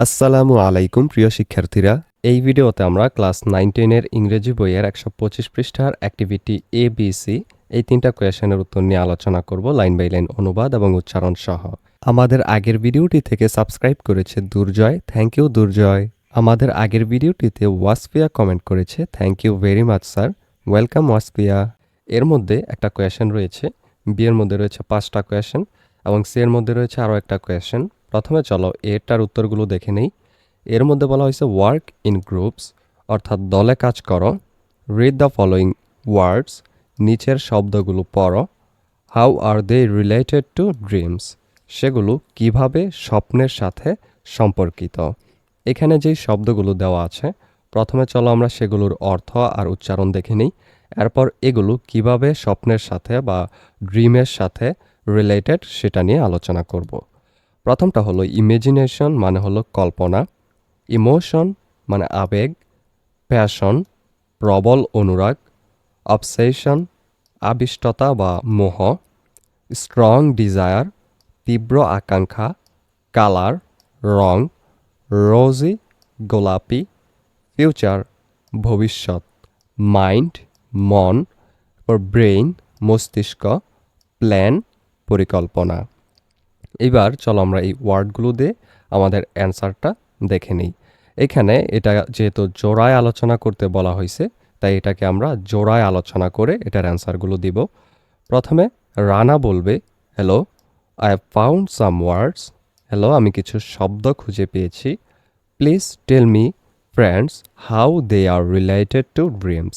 আসসালামু আলাইকুম, প্রিয় শিক্ষার্থীরা। এই ভিডিওতে আমরা ক্লাস নাইন টেনের ইংরেজি বইয়ের একশো পঁচিশ পৃষ্ঠার অ্যাক্টিভিটি এ বি সি এই তিনটা কোয়েশনের উত্তর নিয়ে আলোচনা করব লাইন বাই লাইন অনুবাদ এবং উচ্চারণ সহ। আমাদের আগের ভিডিওটি থেকে সাবস্ক্রাইব করেছে দুর্জয়, থ্যাংক ইউ দুর্জয়। আমাদের আগের ভিডিওটিতে ওয়াসফিয়া কমেন্ট করেছে, thank you very much, sir. Welcome, Wasfia. এর মধ্যে একটা কোয়েশন রয়েছে বি এর মধ্যে রয়েছে পাঁচটা কোয়েশন এবং সি এর মধ্যে রয়েছে আরও একটা কোয়েশন প্রথমে চলো এটার উত্তরগুলো দেখে নেই। এর মধ্যে বলা হয়েছে ওয়ার্ক ইন গ্রুপস অর্থাৎ দলে কাজ করো। রিড দ্য ফলোয়িং ওয়ার্ডস নিচের শব্দগুলো পড়ো। How are they related to dreams সেগুলো কীভাবে স্বপ্নের সাথে সম্পর্কিত? এখানে যেই শব্দগুলো দেওয়া আছে, প্রথমে চলো আমরা সেগুলোর অর্থ আর উচ্চারণ দেখে নিই। এরপর এগুলো কীভাবে স্বপ্নের সাথে বা ড্রিমের সাথে রিলেটেড সেটা নিয়ে আলোচনা করব। প্রথমটা হলো ইমেজিনেশন মানে হলো কল্পনা। ইমোশন মানে আবেগ। প্যাশন প্রবল অনুরাগ। অবসেশন আবিষ্টতা বা মোহ। স্ট্রং ডিজায়ার তীব্র আকাঙ্ক্ষা। কালার রং। রোজি গোলাপি। ফিউচার ভবিষ্যৎ। মাইন্ড মন। ব্রেইন মস্তিষ্ক। প্ল্যান পরিকল্পনা। এবার চলো আমরা এই ওয়ার্ডগুলো দিয়ে আমাদের অ্যান্সারটা দেখে নিই। এখানে এটা যেহেতু জোড়ায় আলোচনা করতে বলা হয়েছে, তাই এটাকে আমরা জোড়ায় আলোচনা করে এটার অ্যান্সারগুলো দিব। প্রথমে রানা বলবে hello I have found some words hello আমি কিছু শব্দ খুঁজে পেয়েছি। Please tell me friends how they are related to dreams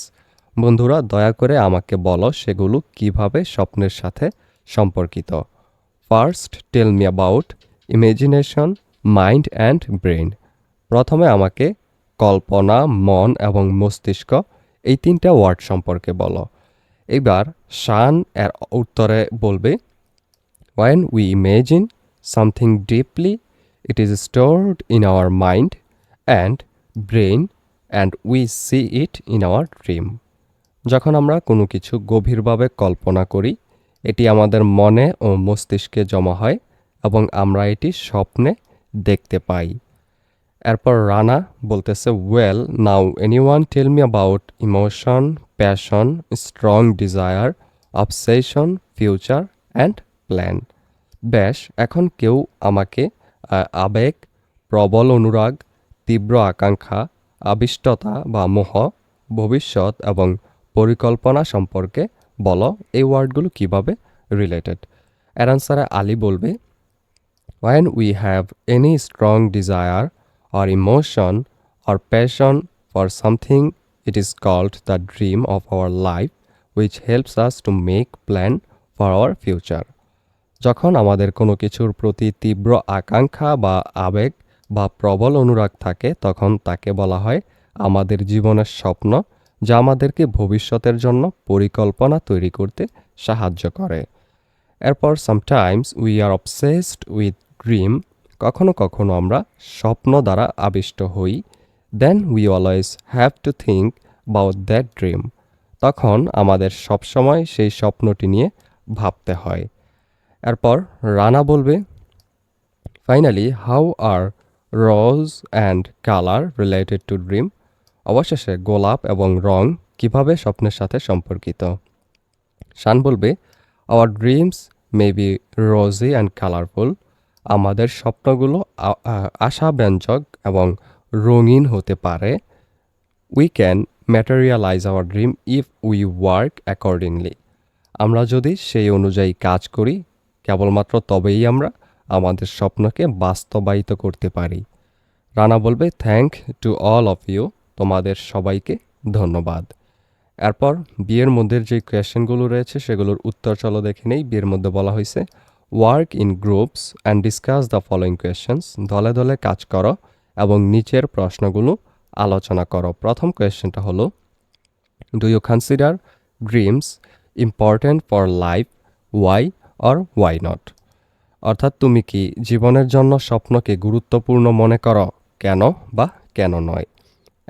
বন্ধুরা, দয়া করে আমাকে বলো সেগুলো কীভাবে স্বপ্নের সাথে সম্পর্কিত। First tell me about imagination mind and brain প্রথমে আমাকে কল্পনা, মন এবং মস্তিষ্ক এই তিনটা ওয়ার্ড সম্পর্কে বলো। এবার শান এর উত্তরে বলবে when we imagine something deeply it is stored in our mind and brain and we see it in our dream যখন আমরা কোনো কিছু গভীরভাবে কল্পনা করি এটি আমাদের মনে ও মস্তিষ্কে জমা হয় এবং আমরা এটি স্বপ্নে দেখতে পাই। এরপর রানা বলতেছে well now anyone tell me about emotion passion strong desire obsession future and plan বেশ, এখন কেউ আমাকে আবেগ, প্রবল অনুরাগ, তীব্র আকাঙ্ক্ষা, আবিষ্টতা বা মোহ, ভবিষ্যৎ এবং পরিকল্পনা সম্পর্কে বলো, এই ওয়ার্ডগুলো কীভাবে রিলেটেড অ্যার আনসারে আলী বলবে when we have any strong desire R emotion R passion for something it is called the dream of our life which helps us to make plan for our future যখন আমাদের কোনো কিছুর প্রতি তীব্র আকাঙ্ক্ষা বা আবেগ বা প্রবল অনুরাগ থাকে, তখন তাকে বলা হয় আমাদের জীবনের স্বপ্ন যা আমাদেরকে ভবিষ্যতের জন্য পরিকল্পনা তৈরি করতে সাহায্য করে। এরপর sometimes we are obsessed with dream কখনো কখনো আমরা স্বপ্ন দ্বারা আবিষ্ট হই। Then we always have to think about that dream তখন আমাদের সবসময় সেই স্বপ্নটি নিয়ে ভাবতে হয়। এরপর রানা বলবে finally how are rose and colour related to dream অবশেষে গোলাপ এবং রং কীভাবে স্বপ্নের সাথে সম্পর্কিত? শান বলবে our dreams may be rosy and colourful আমাদের স্বপ্নগুলো আশাব্যঞ্জক এবং রঙিন হতে পারে। We can materialise our dream if we work accordingly আমরা যদি সেই অনুযায়ী কাজ করি, কেবলমাত্র তবেই আমরা আমাদের স্বপ্নকে বাস্তবায়িত করতে পারি। রানা বলবে thank to all of you তোমাদের সবাইকে ধন্যবাদ। এরপর বিয়ের মধ্যে যে কোয়েশ্চেনগুলো রয়েছে সেগুলোর উত্তর চলো দেখে নেই। বিয়ের মধ্যে বলা হয়েছে work in groups and discuss the following questions দলে দলে কাজ করো এবং নিচের প্রশ্নগুলো আলোচনা করো। প্রথম কোয়েশ্চেনটা হলো do you consider dreams important for life why or why not অর্থাৎ তুমি কি জীবনের জন্য স্বপ্নকে গুরুত্বপূর্ণ মনে করো? কেন বা কেন নয়?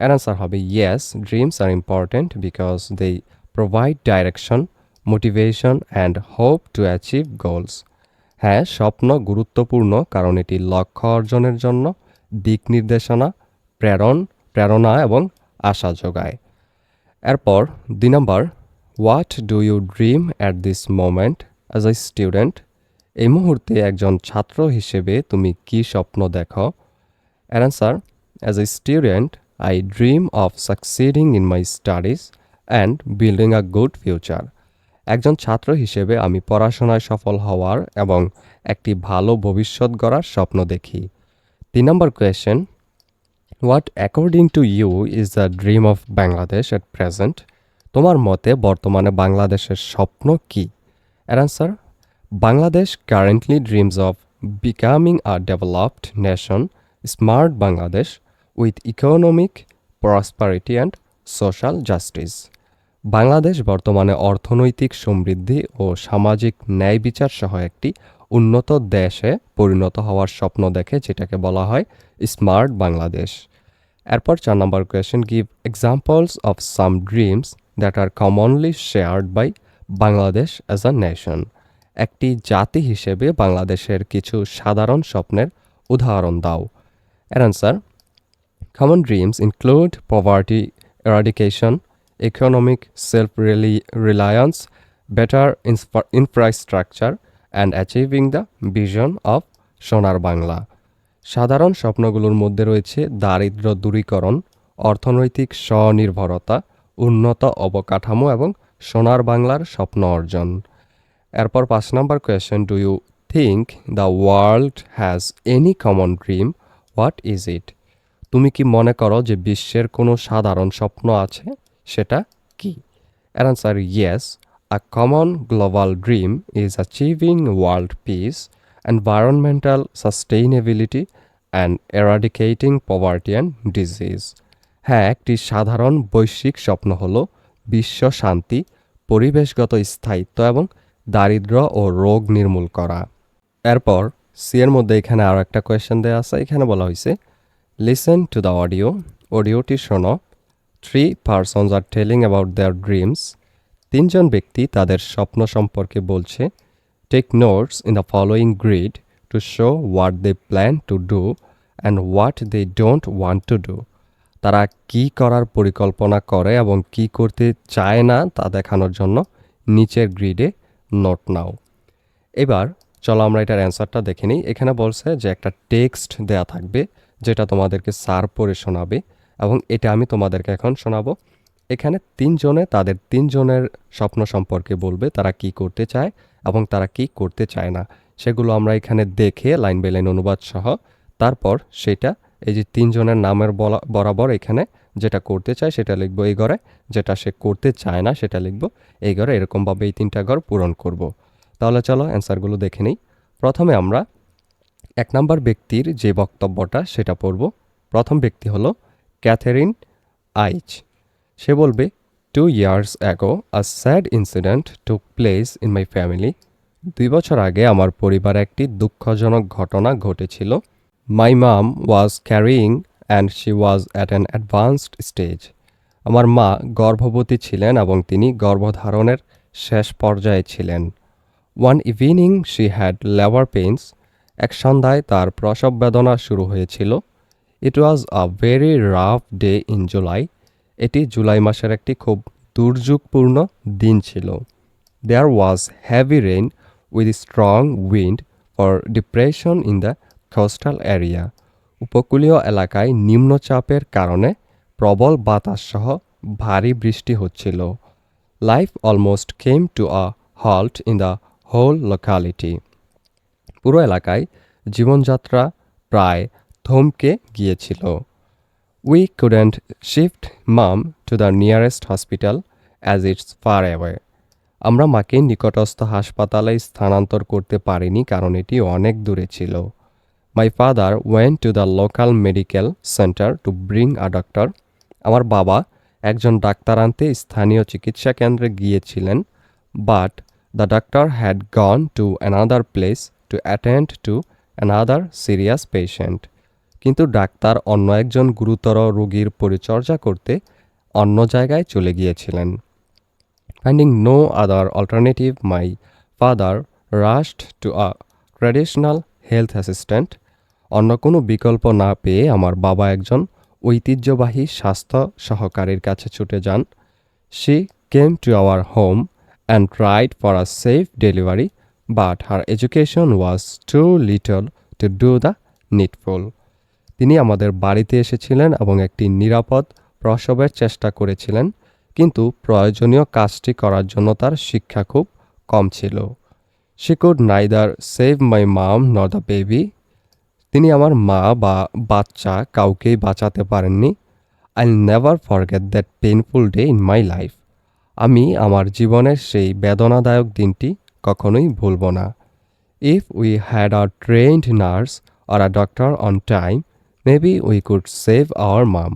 এর আনসার হবে yes dreams are important because they provide direction motivation and hope to achieve goals হ্যাঁ স্বপ্ন গুরুত্বপূর্ণ কারণ এটি লক্ষ্য অর্জনের জন্য দিক নির্দেশনা, প্রেরণ, প্রেরণা এবং আশা যোগায়। এরপর, দুই নম্বর what do you dream at this moment as a student এই মুহূর্তে একজন ছাত্র হিসেবে তুমি কি স্বপ্ন দেখো? Answer as a student I dream of succeeding in my studies and building a good future একজন ছাত্র হিসেবে আমি পড়াশোনায় সফল হওয়ার এবং একটি ভালো ভবিষ্যৎ গড়ার স্বপ্ন দেখি। তিন নম্বর question what according to you is the dream of Bangladesh at present তোমার মতে বর্তমানে বাংলাদেশের স্বপ্ন কি? Answer Bangladesh currently dreams of becoming a developed nation smart Bangladesh with economic prosperity and social justice Bangladesh বর্তমানে অর্থনৈতিক সমৃদ্ধি ও সামাজিক ন্যায় বিচার সহ একটি উন্নত দেশে পরিণত হওয়ার স্বপ্ন দেখে যেটাকে বলা হয় স্মার্ট বাংলাদেশ। এরপর চার নম্বর question give examples of some dreams that are commonly shared by Bangladesh as a nation একটি জাতি হিসেবে বাংলাদেশের কিছু সাধারণ স্বপ্নের উদাহরণ দাও। এর answer Common dreams include poverty eradication, economic self reliance, better infra- infrastructure, and achieving the vision of সোনার বাংলা। সাধারণ স্বপ্নগুলোর মধ্যে রয়েছে দারিদ্র্য দূরীকরণ অর্থনৈতিক স্বনির্ভরতা উন্নত অবকাঠামো এবং সোনার বাংলার স্বপ্ন অর্জন। এরপর পাঁচ নম্বর question do you think the world has any common dream what is it তুমি কি মনে করো যে বিশ্বের কোনো সাধারণ স্বপ্ন আছে? সেটা কি? এর answer yes a common global dream is achieving world peace environmental sustainability and eradicating poverty and disease হ্যাঁ একটি সাধারণ বৈশ্বিক স্বপ্ন হল বিশ্ব শান্তি, পরিবেশগত স্থায়িত্ব এবং দারিদ্র ও রোগ নির্মূল করা। এরপর সি এর মধ্যে এখানে আরও একটা কোয়েশ্চেন দেওয়া আছে। এখানে বলা হয়েছে লিসেন টু দ্য অডিও অডিওটি শোনো। Three persons are telling about their dreams তিনজন ব্যক্তি তাদের স্বপ্ন সম্পর্কে বলছে। Take notes in the following grid to show what they plan to do and what they don't want to do তারা কি করার পরিকল্পনা করে এবং কি করতে চায় না তা দেখানোর জন্য নিচের গ্রিডে নোট নাও। এবার চলো আমরা এটার অ্যান্সারটা দেখে নিই। এখানে বলছে যে একটা টেক্সট দেয়া থাকবে। যেটা তোমাদেরকে সার পড়ে শোনাবে এবং এটা আমি তোমাদেরকে এখন শোনাবো। এখানে তিনজনে, তাদের তিনজনের স্বপ্ন সম্পর্কে বলবে তারা কি করতে চায় এবং তারা কি করতে চায় না। সেগুলো আমরা এখানে দেখে লাইন বাই লাইন অনুবাদ সহ তারপর সেটা এই যে তিনজনের নামের বরাবর এখানে যেটা করতে চায় সেটা লিখব এই ঘরে, যেটা সে করতে চায় না সেটা লিখব এই ঘরে। এরকমভাবে এই তিনটা ঘর পূরণ করব। তাহলে চলো অ্যান্সারগুলো দেখে নিই। প্রথমে আমরা এক নম্বর ব্যক্তির যে বক্তব্যটা সেটা পড়ব। প্রথম ব্যক্তি হলো ক্যাথেরিন আইচ। সে বলবে two years ago a sad incident took place in my family দুই বছর আগে আমার পরিবারে একটি দুঃখজনক ঘটনা ঘটেছিল। My mum was carrying and she was at an advanced stage আমার মা গর্ভবতী ছিলেন এবং তিনি গর্ভধারণের শেষ পর্যায়ে ছিলেন। One evening she had labour pains এক সন্ধ্যায় তার প্রসব বেদনা শুরু হয়েছিল। It was a very rough day in July এটি জুলাই মাসের একটি খুব দুর্যোগপূর্ণ দিন ছিল। There was heavy rain with strong wind for depression in the coastal area উপকূলীয় এলাকায় নিম্নচাপের কারণে প্রবল বাতাস সহ ভারী বৃষ্টি হচ্ছিল। Life almost came to a halt in the whole locality পুরো এলাকায় জীবনযাত্রা প্রায় থমকে গিয়েছিল। We couldn't shift mum to the nearest hospital as it's far away আমরা মাকে নিকটস্থ হাসপাতালে স্থানান্তর করতে পারিনি কারণ এটি অনেক দূরে ছিল। My father went to the local medical centre to bring a doctor আমার বাবা একজন ডাক্তার আনতে স্থানীয় চিকিৎসা কেন্দ্রে গিয়েছিলেন but the doctor had gone to another place to attend to another serious patient কিন্তু ডাক্তার অন্য একজন গুরুতর রোগীর পরিচর্যা করতে অন্য জায়গায় চলে গিয়েছিলেন। Finding no other alternative my father rushed to a traditional health assistant অন্য কোনো বিকল্প না পেয়ে আমার বাবা একজন ঐতিহ্যবাহী স্বাস্থ্য সহকারীর কাছে ছুটে যান। She came to our home and tried for a safe delivery but her education was too little to do the needful তিনি আমাদের বাড়িতে এসেছিলেন এবং একটি নিরাপদ প্রসবের চেষ্টা করেছিলেন, কিন্তু প্রয়োজনীয় কাজটি করার জন্য তার শিক্ষা খুব কম ছিল। She could neither save my mum nor the baby তিনি আমার মা বা বাচ্চা কাউকেই বাঁচাতে পারেননি। I never forget that painful day in my life আমি আমার জীবনের সেই বেদনাদায়ক দিনটি কখনোই ভুলব না। If we had a trained nurse or a doctor on time maybe we could save our mum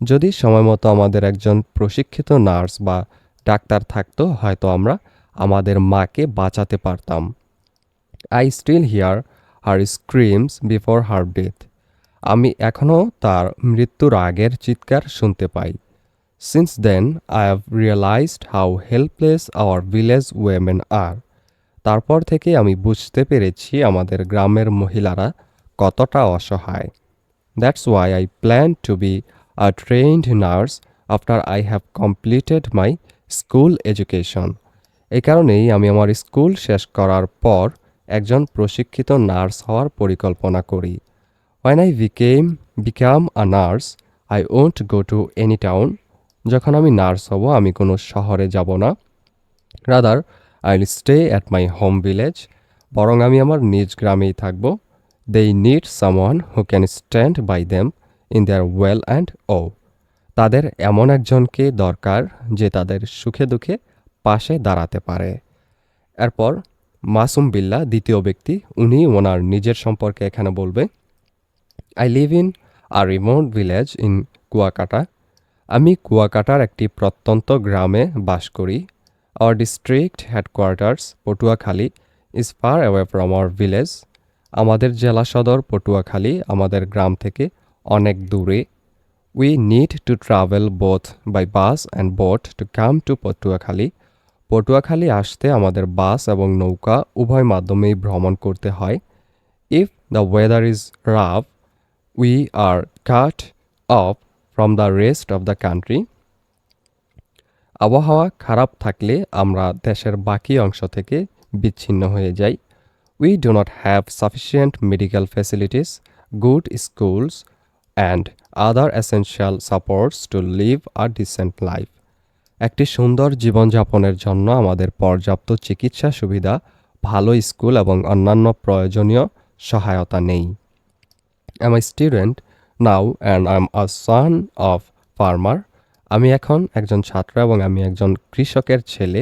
যদি সময়মতো আমাদের একজন প্রশিক্ষিত নার্স বা ডাক্তার থাকতো, হয়তো আমরা আমাদের মাকে বাঁচাতে পারতাম। I still hear her screams before her death আমি এখনও তার মৃত্যুর আগের চিৎকার শুনতে পাই। Since then I have realised how helpless our village women are তারপর থেকে আমি বুঝতে পেরেছি আমাদের গ্রামের মহিলারা কতটা অসহায়। That's why I plan to be a trained nurse after I have completed my school education এই কারণেই আমি আমার স্কুল শেষ করার পর একজন প্রশিক্ষিত নার্স হওয়ার পরিকল্পনা করি। When I became become a nurse I won't go to any town যখন আমি নার্স হব, আমি কোনো শহরে যাব না। Rather I stay at my home village বরং আমি আমার নিজ গ্রামেই থাকব। They need someone who can stand by them in their weal and woe তাদের এমন একজনকে দরকার যে তাদের সুখে দুঃখে পাশে দাঁড়াতে পারে। এরপর মাসুম বিল্লা, দ্বিতীয় ব্যক্তি, উনি ওনার নিজের সম্পর্কে এখানে বলবে I live in a remote village in Kuakata আমি কুয়াকাটার একটি প্রত্যন্ত গ্রামে বাস করি। Our district headquarters Patuakhali is far away from our village আমাদের জেলা সদর পটুয়াখালী আমাদের গ্রাম থেকে অনেক দূরে we need to travel both by bus and boat to come to Patuakhali Patuakhali আসতে আমাদের বাস এবং নৌকা উভয় মাধ্যমেই ভ্রমণ করতে হয়। If the weather is rough we are cut off from the rest of the country আবহাওয়া খারাপ থাকলে আমরা দেশের বাকি অংশ থেকে বিচ্ছিন্ন হয়ে যাই। We do not have sufficient medical facilities good schools and other essential supports to live a decent life একটি সুন্দর জীবনযাপনের জন্য আমাদের পর্যাপ্ত চিকিৎসা সুবিধা, ভালো স্কুল এবং অন্যান্য প্রয়োজনীয় সহায়তা নেই। Am I student now and I am a son of farmer আমি এখন একজন ছাত্র এবং আমি একজন কৃষকের ছেলে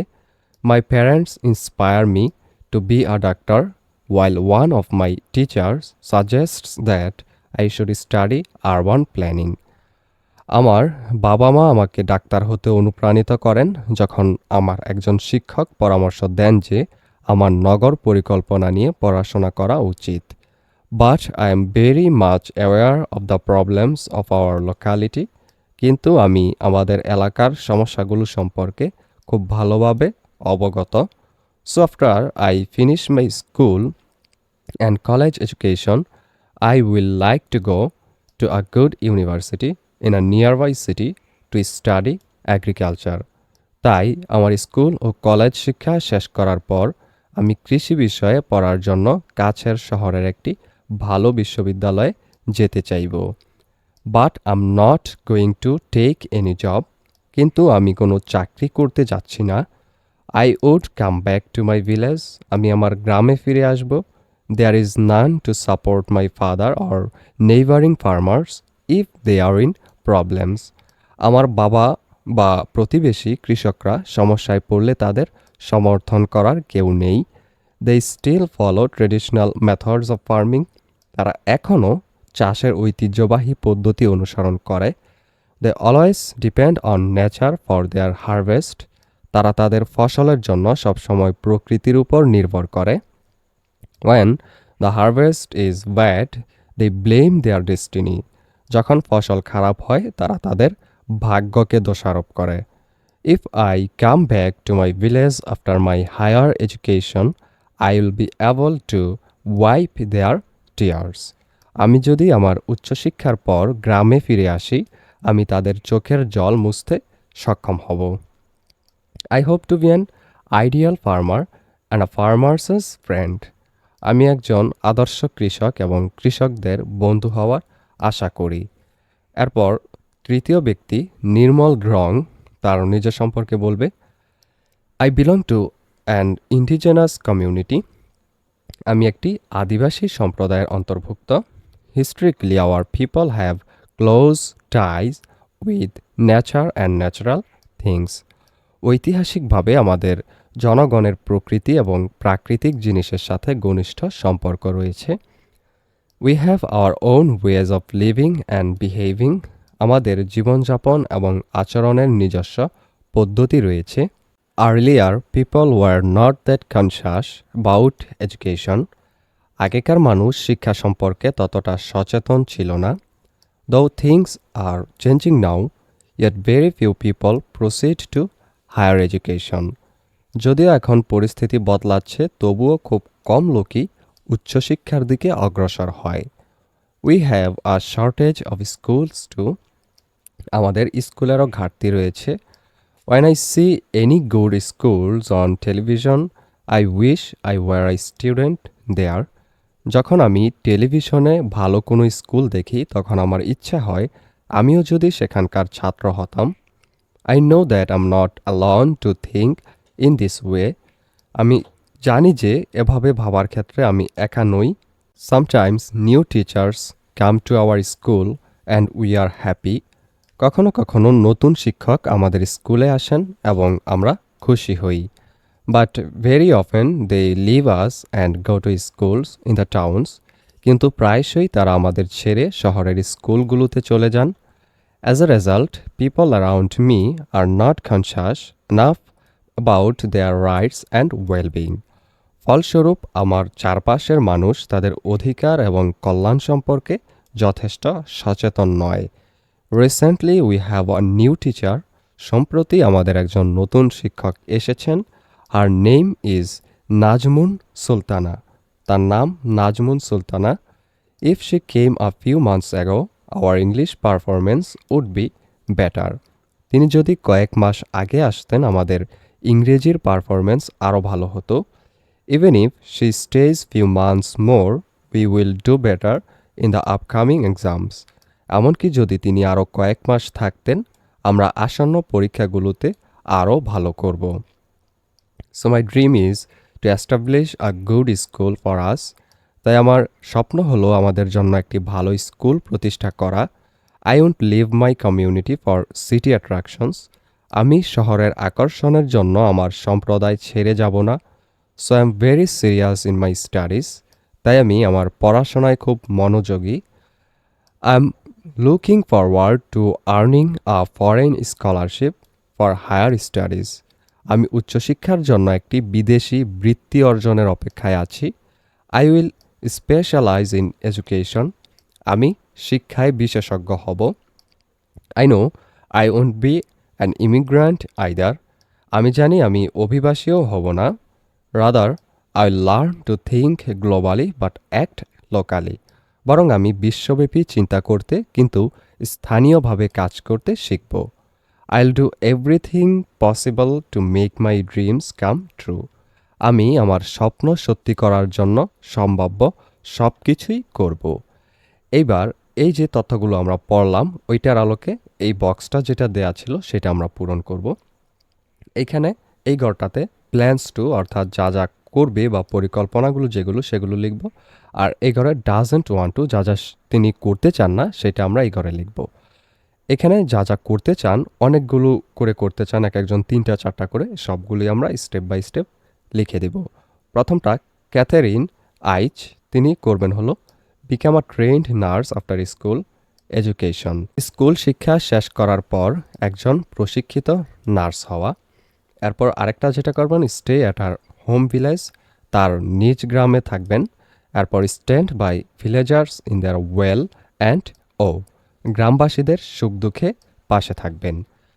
my parents inspire me to be a doctor while one of my teachers suggests that I should study urban planning. আমার বাবা মা আমাকে ডাক্তার হতে অনুপ্রাণিত করেন যখন আমার একজন শিক্ষক পরামর্শ দেন যে আমার নগর পরিকল্পনা নিয়ে পড়াশোনা করা উচিত but I am very much aware of the problems of our locality কিন্তু আমি আমাদের এলাকার সমস্যাগুলো সম্পর্কে খুব ভালোভাবে অবগত so after I finish my school and college education, I will like to go to a good university in a nearby city to study agriculture. তাই আমার স্কুল ও কলেজ শিক্ষা শেষ করার পর আমি কৃষি বিষয়ে পড়ার জন্য কাছের শহরের একটি ভালো বিশ্ববিদ্যালয়ে যেতে চাইব but I'm not going to take any job কিন্তু আমি কোনো চাকরি করতে যাচ্ছি না। I would come back to my village আমি আমার গ্রামে ফিরে আসব। There is none to support my father or neighboring farmers if they are in problems আমার বাবা বা প্রতিবেশী কৃষকরা সমস্যায় পড়লে তাদের সমর্থন করার কেউ নেই। They still follow traditional methods of farming তারা এখনও চাষের ঐতিহ্যবাহী পদ্ধতি অনুসরণ করে। They always depend on nature for their harvest তারা তাদের ফসলের জন্য সবসময় প্রকৃতির উপর নির্ভর করে। When the harvest is bad they blame their destiny. যখন ফসল খারাপ হয়, তারা তাদের ভাগ্যকে দোষারোপ করে। If I come back to my village after my higher education I will be able to wipe their tears আমি যদি আমার উচ্চশিক্ষার পর গ্রামে ফিরে আসি, আমি তাদের চোখের জল মুছতে সক্ষম হব। I hope to be an ideal farmer and a farmer's friend আমি একজন আদর্শ কৃষক এবং কৃষকদের বন্ধু হওয়ার আশা করি। এরপর তৃতীয় ব্যক্তি নির্মল রং তার নিজ সম্পর্কে বলবে I belong to an indigenous community আমি একটি আদিবাসী সম্প্রদায়ের অন্তর্ভুক্ত। Historically our people have close ties with nature and natural things ঐতিহাসিকভাবে আমাদের জনগণের প্রকৃতি এবং প্রাকৃতিক জিনিসের সাথে ঘনিষ্ঠ সম্পর্ক রয়েছে। We have our own ways of living and behaving আমাদের জীবনযাপন এবং আচরণের নিজস্ব পদ্ধতি রয়েছে। Earlier people were not that conscious about education আগেকার মানুষ শিক্ষা সম্পর্কে ততটা সচেতন ছিল না। Though things are changing now yet very few people proceed to higher education যদিও এখন পরিস্থিতি বদলাচ্ছে, তবুও খুব কম লোকই উচ্চশিক্ষার দিকে অগ্রসর হয়। We have a shortage of schools too আমাদের স্কুলেরও ঘাটতি রয়েছে। When I see any good schools on television I wish I were a student there যখন আমি টেলিভিশনে ভালো কোনো স্কুল দেখি, তখন আমার ইচ্ছা হয় আমিও যদি সেখানকার ছাত্র হতাম। I know that I'm not alone to think in this way আমি জানি যে এভাবে ভাবার ক্ষেত্রে আমি একা নই। Sometimes new teachers come to our school and we are happy কখনো কখনো নতুন শিক্ষক আমাদের স্কুলে আসেন এবং আমরা খুশি হই। But very often they leave us and go to schools in the towns কিন্তু প্রায়শই তারা আমাদের ছেড়ে শহরের স্কুলগুলোতে চলে যান। As a result people around me are not conscious enough about their rights and wellbeing ফলস্বরূপ, আমার চারপাশের মানুষ তাদের অধিকার এবং কল্যাণ সম্পর্কে যথেষ্ট সচেতন নয়। Recently we have a new teacher সম্প্রতি আমাদের একজন নতুন শিক্ষক এসেছেন। Her name is Najmun Sultana তার নাম Najmun Sultana if she came a few months ago our English performance would be better তিনি যদি কয়েক মাস আগে আসতেন, আমাদের ইংরেজির পারফরমেন্স আরও ভালো হতো। Even if she stays few months more we will do better in the upcoming exams এমনকি যদি তিনি আরও কয়েক মাস থাকতেন, আমরা আসন্ন পরীক্ষাগুলোতে আরও ভালো করব। So my dream is to establish a good school for us তাই আমার স্বপ্ন হলো আমাদের জন্য একটি ভালো স্কুল প্রতিষ্ঠা করা। I won't leave my community for city attractions আমি শহরের আকর্ষণের জন্য আমার সম্প্রদায় ছেড়ে যাব না। So I am very serious in my studies তাই আমি আমার পড়াশোনায় খুব মনোযোগী। I am looking forward to earning a foreign scholarship for higher studies আমি উচ্চশিক্ষার জন্য একটি বিদেশি বৃত্তি অর্জনের অপেক্ষায় আছি। I will specialise in education আমি শিক্ষায় বিশেষজ্ঞ হব। I know I won't be an immigrant either আমি জানি আমি অভিবাসীও হব না। Rather I learn to think globally but act locally বরং আমি বিশ্বব্যাপী চিন্তা করতে কিন্তু স্থানীয়ভাবে কাজ করতে শিখব। I'll do everything possible to make my dreams come true আমি আমার স্বপ্ন সত্যি করার জন্য সম্ভাব্য সব কিছুই করব। এইবার এই যে তথ্যগুলো আমরা পড়লাম, ওইটার আলোকে এই বক্সটা যেটা দেয়া ছিল সেটা আমরা পূরণ করব। এইখানে এই ঘরটাতে প্ল্যান্স টু অর্থাৎ যা যা করবে বা পরিকল্পনাগুলো যেগুলো সেগুলো লিখব। আর এই ঘরে ডাজেন্ট ওয়ান টু যা যা তিনি করতে চান না, সেটা আমরা এই ঘরে লিখব। এখানে যা যা করতে চান, অনেকগুলো করে করতে চান, এক একজন তিনটা চারটা করে সবগুলি আমরা স্টেপ বাই স্টেপ লিখে দেব। প্রথমটা ক্যাথারিন আইচ তিনি করবেন হলো become a trained nurse after school education school শিক্ষা শেষ করার পর একজন প্রশিক্ষিত নার্স হওয়া। এরপর আরেকটা যেটা করবেন stay at her home village তার নিজ গ্রামে থাকবেন। এরপর stand by villagers in their weal and woe গ্রামবাসীদের সুখ দুঃখে পাশে থাকবেন।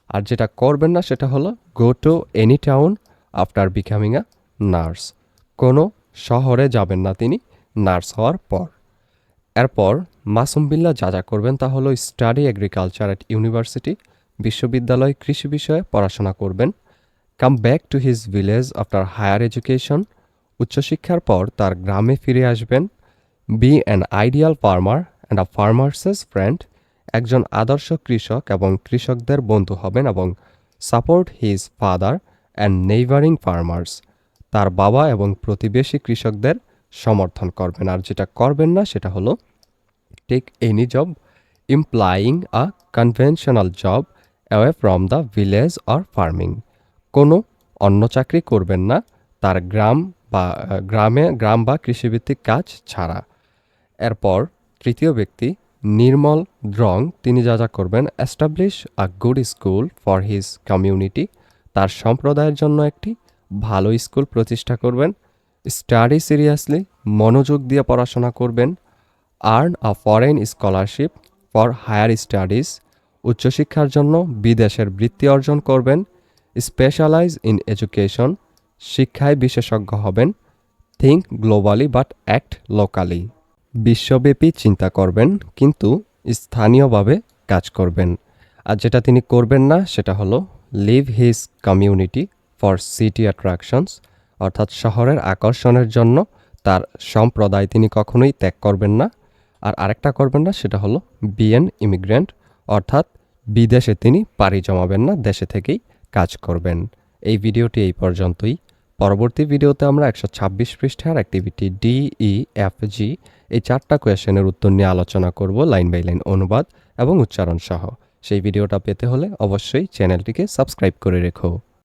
আর যেটা করবেন না সেটা হলো go to any town after becoming a nurse কোনো শহরে যাবেন না তিনি নার্স হওয়ার পর। এরপর মাসুম বিল্লা যা যা করবেন তা হলো স্টাডি এগ্রিকালচার অ্যাট ইউনিভার্সিটি বিশ্ববিদ্যালয় কৃষি বিষয়ে পড়াশোনা করবেন। Come back to his village after higher education উচ্চশিক্ষার পর তার গ্রামে ফিরে আসবেন। Be an ideal farmer and a farmer's friend একজন আদর্শ কৃষক এবং কৃষকদের বন্ধু হবেন এবং support his father and neighbouring farmers. তার বাবা এবং প্রতিবেশী কৃষকদের সমর্থন করবেন। আর যেটা করবেন না, সেটা হলো take any job implying a conventional job away from the village or farming কোনো অন্য চাকরি করবেন না তার গ্রাম বা গ্রামে, গ্রাম বা কৃষিভিত্তিক কাজ ছাড়া। এরপর তৃতীয় ব্যক্তি নির্মল দ্রং, তিনি যা যা করবেন establish a good school for his community তার সম্প্রদায়ের জন্য একটি ভালো স্কুল প্রতিষ্ঠা করবেন স্টাডি সিরিয়াসলি মনোযোগ দিয়ে পড়াশোনা করবেন earn a foreign scholarship for higher studies উচ্চশিক্ষার জন্য বিদেশের বৃত্তি অর্জন করবেন স্পেশালাইজ ইন এডুকেশন শিক্ষায় বিশেষজ্ঞ হবেন think globally but act locally বিশ্বব্যাপী চিন্তা করবেন, কিন্তু স্থানীয়ভাবে কাজ করবেন। আর যেটা তিনি করবেন না, সেটা হলো leave his community for city attractions, অর্থাৎ শহরের আকর্ষণের জন্য তার সম্প্রদায় তিনি কখনোই ত্যাগ করবেন না। আর আরেকটা করবেন না, সেটা হলো বিএন ইমিগ্রেন্ট, অর্থাৎ বিদেশে তিনি পাড়ি জমাবেন না, দেশে থেকেই কাজ করবেন। এই ভিডিওটি এই পর্যন্তই। পরবর্তী ভিডিওতে আমরা একশো ছাব্বিশ পৃষ্ঠার activity D E F G এই চারটা কোয়েশনের উত্তর নিয়ে আলোচনা করব লাইন বাই লাইন অনুবাদ এবং উচ্চারণ সহ সেই ভিডিওটা পেতে হলে অবশ্যই চ্যানেলটিকে সাবস্ক্রাইব করে রেখো।